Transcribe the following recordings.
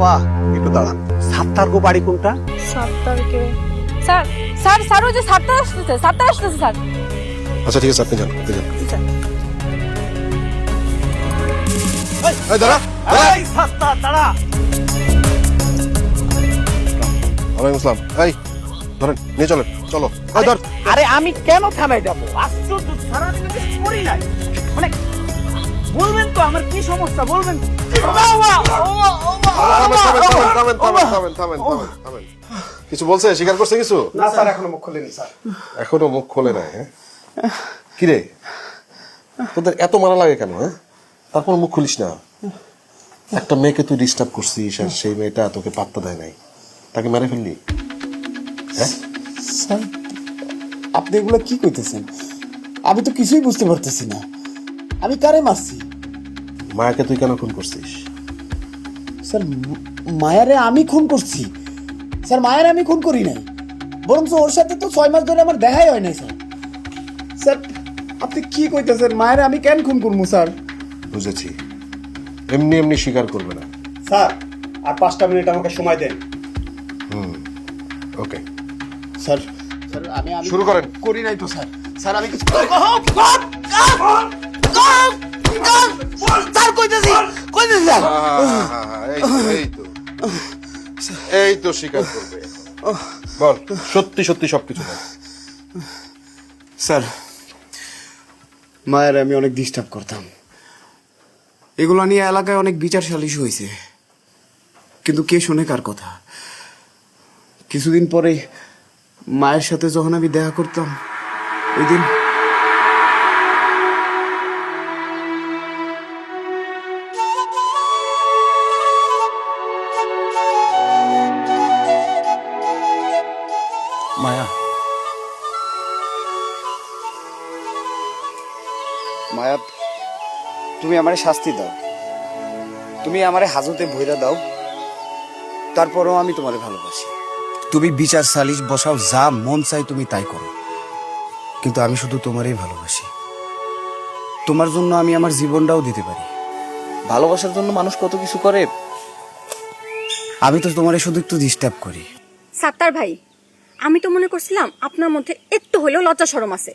আপা একটু দাঁড়ান সাত্তার গো বাড়ি কোনটা? সাত্তারকে স্যার স্যার স্যার ওই যে সাত্তার আসতেছে সাত্তার আসতেছে স্যার। আচ্ছা ঠিক আছে আপনি যান আপনি যান। স্যার। এই দাঁড়া। এই সাত্তার দাঁড়া। ওয়ালাইকুম আসসালাম। এই ধরেন নিয়ে চলেন চলো। আরে আমি কেন থানায় যাব? আশ্চর্য সারাদিন আমি করি নাই। মানে বলবেন তো আমার কি সমস্যা? বলবেন থামেন, থামেন, থামেন, থামেন, থামেন, থামেন। কিছু বলছে? স্বীকার করছে কিছু? না স্যার এখনও মুখ খোলেনি স্যার। এখনও মুখ খোলে নাই হ্যাঁ? কিরে তোদের এত মারা লাগে কেন হ্যাঁ? তারপর মুখ খুলিস না। একটা মেয়েকে তুই ডিস্টার্ব করছিস আর সেই মেয়েটা তোকে পাত্তা দেয় নাই। তাকে মেরে ফেললি। হ্যাঁ? স্যার আপনি এগুলো কি কইতেছেন? আমি তো কিছুই বুঝতে পারতেছি না। আমি কারে মারছি? মায়াকে তুই কেন খুন করছিস? স্যার মায়ারে আমি খুন করছি। স্যার মায়ারে আমি খুন করি নাই। বরং ওর সাথে তো ছয় মাস ধরে আমার দেখাই হয় নাই স্যার। স্যার আপনি কি কইতেছেন? মায়ের আমি কেন খুন করব স্যার? বুঝেছি। এমনি এমনি স্বীকার করবে না। স্যার আর পাঁচটা মিনিট আমাকে সময় দেন। ওকে। স্যার স্যার আমি আমি শুরু করেন। করি নাই তো স্যার। স্যার আমি কিছু স্যার কইতেছি কইতেছি স্যার। এই তো, এই তো। স্বীকার করবে। বল সত্যি সত্যি সবকিছু বল। স্যার মায়ের আমি অনেক ডিস্টার্ব করতাম। এগুলো নিয়ে এলাকায় অনেক বিচার সালিশ হয়েছে কিন্তু কে শুনে কার কথা? কিছুদিন পরে মায়ের সাথে যখন আমি দেখা করতাম ওই দিন মায়া। মায়া তুমি আমারে শাস্তি দাও। তুমি আমারে হাজতে ভৈরা দাও। তারপরেও আমি তোমারে ভালোবাসি। তুমি বিচার সালিশ বসাও যা মন চাই তুমি তাই করো। কিন্তু আমি শুধু তোমারই ভালোবাসি। তোমার জন্য আমি আমার জীবনটাও দিতে পারি। ভালোবাসার জন্য মানুষ কত কিছু করে? আমি তো তোমারে শুধু একটু ডিস্টার্ব করি। সাত্তার ভাই আমি তো মনে করছিলাম আপনার মধ্যে একটু হলেও লজ্জা শরম আছে।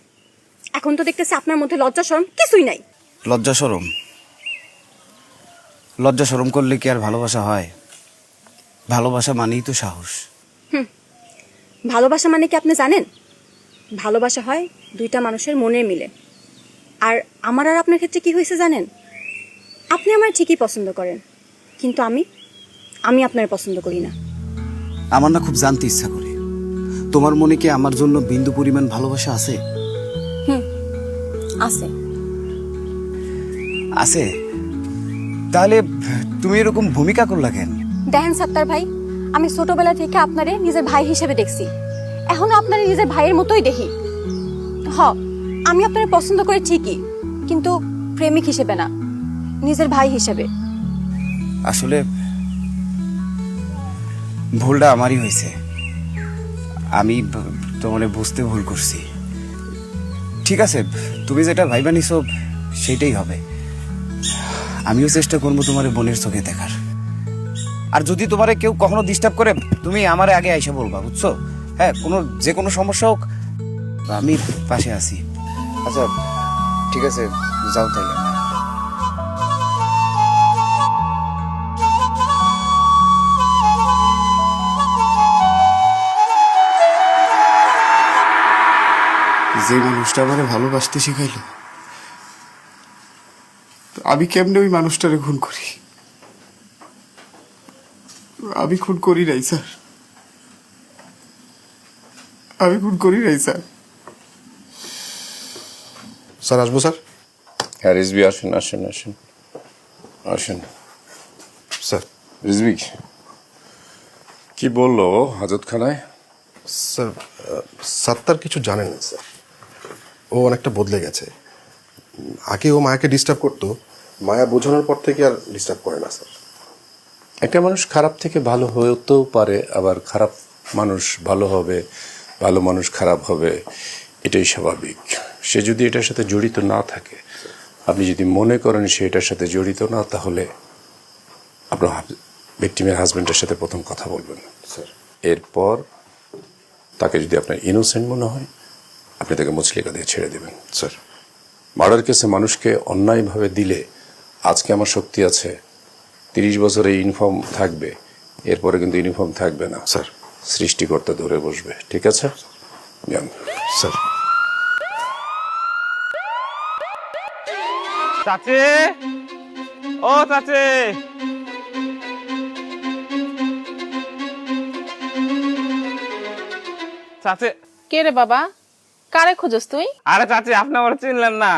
এখন তো দেখতেছি আপনার মধ্যে লজ্জা শরম কিছুই নাই। লজ্জা সরম? লজ্জা সরম করলে কি আর ভালোবাসা হয়? ভালোবাসা মানেই তো সাহস। ভালোবাসা মানে কি আপনি জানেন? ভালোবাসা হয় দুইটা মানুষের মনে মিলে। আর আমার আর আপনার ক্ষেত্রে কি হয়েছে জানেন? আপনি আমার ঠিকই পছন্দ করেন কিন্তু আমি আমি আপনার পছন্দ করি না। আমার না খুব জানতে ইচ্ছা করে। তোমার মনে কি আমার জন্য বিন্দু পরিমাণ ভালোবাসা আছে? আছে। আছে? তাহলে তুমি এরকম ভূমিকা করলা কেন? দেখেন সাত্তার ভাই আমি ছোটবেলা থেকে আপনারে নিজের ভাই হিসেবে দেখছি। এখন আপনারে নিজের ভাইয়ের মতোই দেখি। হ আমি আপনারে পছন্দ করি ঠিকই কিন্তু প্রেমিক হিসেবে না নিজের ভাই হিসেবে। আসলে ভুলটা আমারই হয়েছে। আমি তোমার বুঝতে ভুল করছি। ঠিক আছে, তুমি যেটা ভাইবা নিছো, সেইটাই হবে। আমিও চেষ্টা করব তোমার বোনের চোখে দেখার। আর যদি তোমারে কেউ কখনো ডিস্টার্ব করে, তুমি আমার আগে আইসা বলবা, বুঝছ? হ্যাঁ কোনো, যে কোনো সমস্যা হোক, আমি পাশে আছি। আচ্ছা ঠিক আছে, যাও তাইলে যে মানুষটা আমারে ভালোবাসতে শিখাইলো তো আমি কেমনে ওই মানুষটারে খুন করি? আমি খুন করি নাই স্যার। আমি খুন করি নাই স্যার। স্যার আসব স্যার? হ্যাঁ রিজবি আসেন আসেন আসেন। আসেন। স্যার। রিজবি কি বলল হাজতখানায়? স্যার সাত্তার কিছু জানেন না স্যার। ও অনেকটা বদলে গেছে। আগে ও মায়াকে ডিস্টার্ব করতো মায়া বোঝানোর পর থেকে আর ডিস্টার্ব করে না স্যার। একটা মানুষ খারাপ থেকে ভালো হতেও পারে আবার খারাপ মানুষ ভালো হবে ভালো মানুষ খারাপ হবে এটাই স্বাভাবিক। সে যদি এটার সাথে জড়িত না থাকে আপনি যদি মনে করেন সে এটার সাথে জড়িত না তাহলে আপনার ভিক্টিমের হাজব্যান্ডের সাথে প্রথম কথা বলবেন। স্যার। এরপর তাকে যদি আপনার ইনোসেন্ট মনে হয় আপনি তাকে মুচলিকা দিয়ে ছেড়ে দেবেন। স্যার মার্ডার কেসে মানুষকে অন্যায়ভাবে দিলে আজকে আমার শক্তি আছে তিরিশ বছরে ইউনিফর্ম থাকবে এরপরে কিন্তু ইউনিফর্ম থাকবে না। স্যার। সৃষ্টিকর্তা ধরে বসবে ঠিক আছে? স্যার। চাচি! ও চাচি! চাচি! কে রে বাবা? কারে খুঁজস তুই? আরে চাচি আপনি আমার চিনলেন না।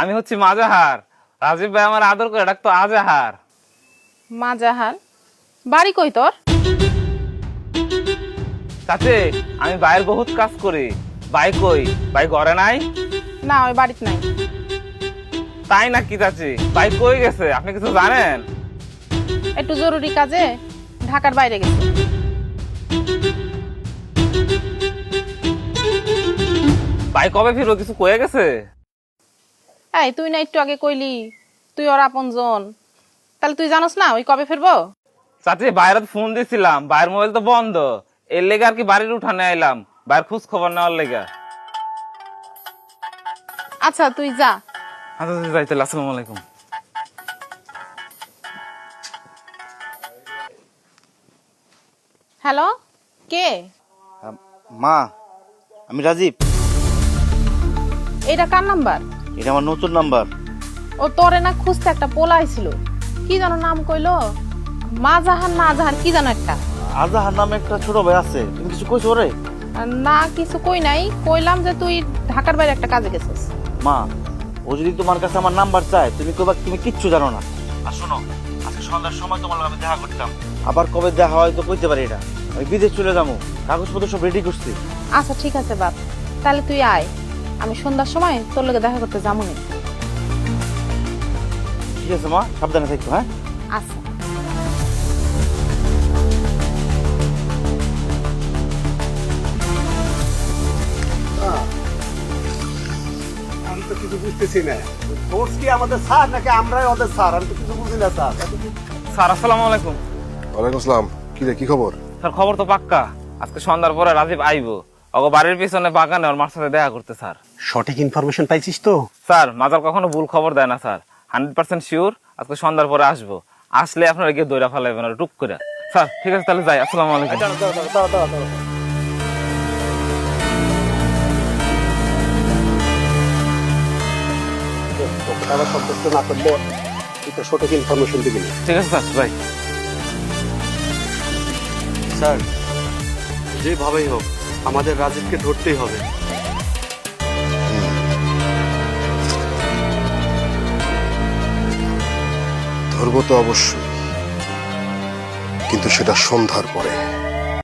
আমি হচ্ছি মাজাহার। রাজীব ভাই আমার আদর করে ডাকতো আজাহার। মাজাহার? বাড়ি কই তোর? চাচি আমি বাইরের বহুত কাজ করি। বাই কই? বাই ঘরে নাই? না ওই বাড়িতে নাই। তাই নাকি চাচি? বাই কই গেছে? আপনি কিছু জানেন? একটু জরুরি কাজে ঢাকার বাইরে গেছে। বাই কবে ফিরো কিছু কয়ে গেছে? এই তুই না একটু আগে কইলি তুই ওর আপন জন তাহলে তুই জানোস না ওই কবে ফিরবো? চাচি বাইরে ফোন দিছিলাম বাইরের মোবাইল তো বন্ধ। এর লেগে আর কি বাড়ির উঠানে আইলাম বাইরের খোঁজ খবর নেওয়ার লেগে। আচ্ছা তুই যা। আচ্ছা আচ্ছা, যাই তাহলে আসসালামু আলাইকুম। হ্যালো কে? মা আমি রাজীব। এটা কার নাম্বার? এটা আমার নতুন নাম্বার। ও তোরে না খুঁজতে একটা পোলা আইছিল। কি জানো নাম কইলো? মাজাহান মাজাহার কি জানো একটা। আজাহার নামে একটা ছোট ভাই আছে। তুমি কিছু কইছো রে না কিছু কই নাই। কইলাম যে তুই ঢাকার বাইরে একটা কাজে গেছিস। মা ও যদি তোমার কাছে আমার নাম্বার চায় তুমি কইবা তুমি কিচ্ছু জানো না। আর শোনো আজকে সন্ধ্যার সময় তোমার আমি দেখা করতাম। আবার কবে দেখা হয় তো কইতে পারি না আমি বিদেশ চলে যাব। কাগজপত্র সব রেডি করছি। আচ্ছা ঠিক আছে বাপ। তাহলে তুই আয়। আমি সন্ধ্যার সময় তোর লোকে দেখা করতে যাব নি ঠিক আছে মা সাবধানে থাকতো হ্যাঁ? আচ্ছা। আমি তো কিছু বুঝতেছি না। কোর্স কি আমাদের স্যার নাকি আমরাই ওদের স্যার? আমি তো কিছু বুঝি না স্যার। স্যার আসসালামু আলাইকুম। ওয়ালাইকুম আসসালাম। কি রে কি খবর? স্যার খবর তো পাক্কা। আজকে সন্ধ্যার পরে রাজীব আইবো। ওগো বাড়ির পিছনে বাগানে ওর মার সাথে দেখা করতে স্যার। সঠিক ইনফরমেশন পাইছিস তো? স্যার মাজার কখনো ভুল খবর দেয় না স্যার। হান্ড্রেড পার্সেন্ট শিওর আজকে সন্ধ্যার পরে আসব। আসলে আপনারা গিয়ে দৈরা ফেলাইবেন আর টুক করে। স্যার ঠিক আছে তাহলে যাই। আসসালামু আলাইকুম। আবার সন্তুষ্ট না করলে এটা সঠিক ইনফরমেশন দিবি না। ঠিক আছে স্যার যাই। স্যার যেভাবেই হোক আমাদের রাজীবকে ধরতেই হবে। ধরবো তো অবশ্যই কিন্তু সেটা সন্ধ্যার পরে।